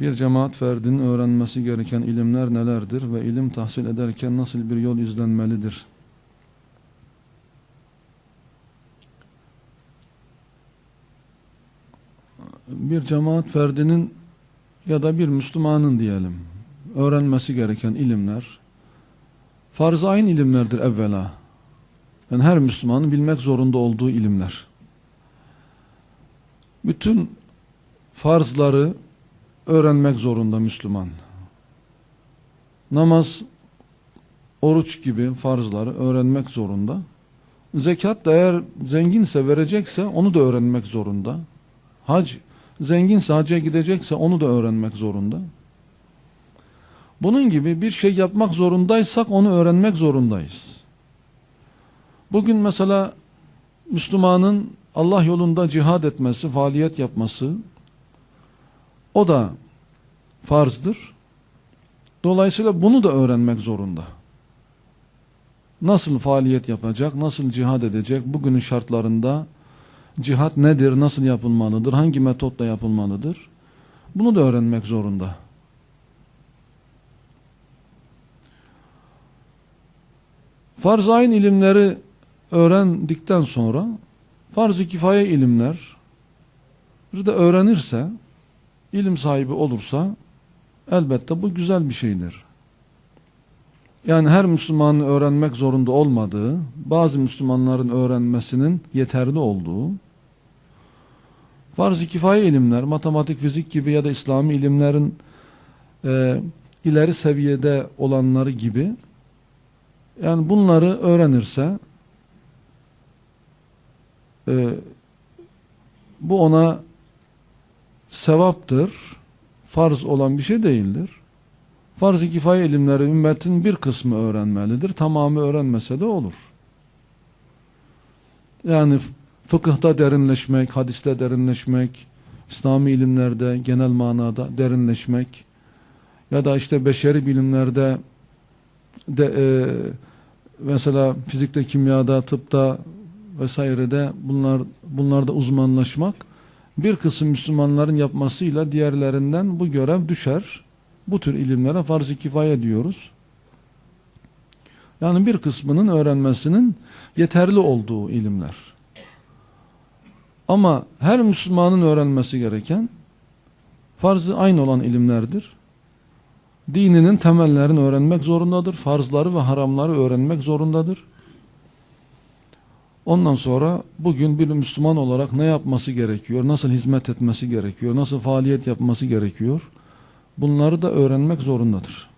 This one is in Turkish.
Bir cemaat ferdinin öğrenmesi gereken ilimler nelerdir ve ilim tahsil ederken nasıl bir yol izlenmelidir? Bir cemaat ferdinin ya da bir Müslümanın diyelim öğrenmesi gereken ilimler farz-ı ayn ilimlerdir evvela. Yani her Müslümanın bilmek zorunda olduğu ilimler. Bütün farzları öğrenmek zorunda Müslüman. Namaz, oruç gibi farzları öğrenmek zorunda. Zekat da eğer zenginse verecekse onu da öğrenmek zorunda. Hac, zenginse hacca gidecekse onu da öğrenmek zorunda. Bunun gibi bir şey yapmak zorundaysak onu öğrenmek zorundayız. Bugün mesela Müslümanın Allah yolunda cihad etmesi, faaliyet yapması o da farzdır. Dolayısıyla bunu da öğrenmek zorunda. Nasıl faaliyet yapacak, nasıl cihad edecek, bugünün şartlarında cihat nedir, nasıl yapılmalıdır, hangi metotla yapılmalıdır? Bunu da öğrenmek zorunda. Farz-ı ayn ilimleri öğrendikten sonra farz-ı kifaye ilimler de öğrenirse, ilim sahibi olursa elbette bu güzel bir şeydir. Yani her Müslümanın öğrenmek zorunda olmadığı, bazı Müslümanların öğrenmesinin yeterli olduğu, farz-ı kifaye ilimler, matematik, fizik gibi ya da İslami ilimlerin e, ileri seviyede olanları gibi, yani bunları öğrenirse, e, bu ona sevaptır, farz olan bir şey değildir. Farz-ı kifaye ilimleri ümmetin bir kısmı öğrenmelidir. Tamamı öğrenmese de olur. Yani fıkıhta derinleşmek, hadiste derinleşmek, İslami ilimlerde genel manada derinleşmek ya da işte beşeri bilimlerde de, e, mesela fizikte, kimyada, tıpta vesairede bunlar bunlarda uzmanlaşmak bir kısım Müslümanların yapmasıyla diğerlerinden bu görev düşer. Bu tür ilimlere farz-ı kifaye diyoruz. Yani bir kısmının öğrenmesinin yeterli olduğu ilimler. Ama her Müslümanın öğrenmesi gereken farzı aynı olan ilimlerdir. Dininin temellerini öğrenmek zorundadır. Farzları ve haramları öğrenmek zorundadır. Ondan sonra bugün bir Müslüman olarak ne yapması gerekiyor, nasıl hizmet etmesi gerekiyor, nasıl faaliyet yapması gerekiyor, bunları da öğrenmek zorundadır.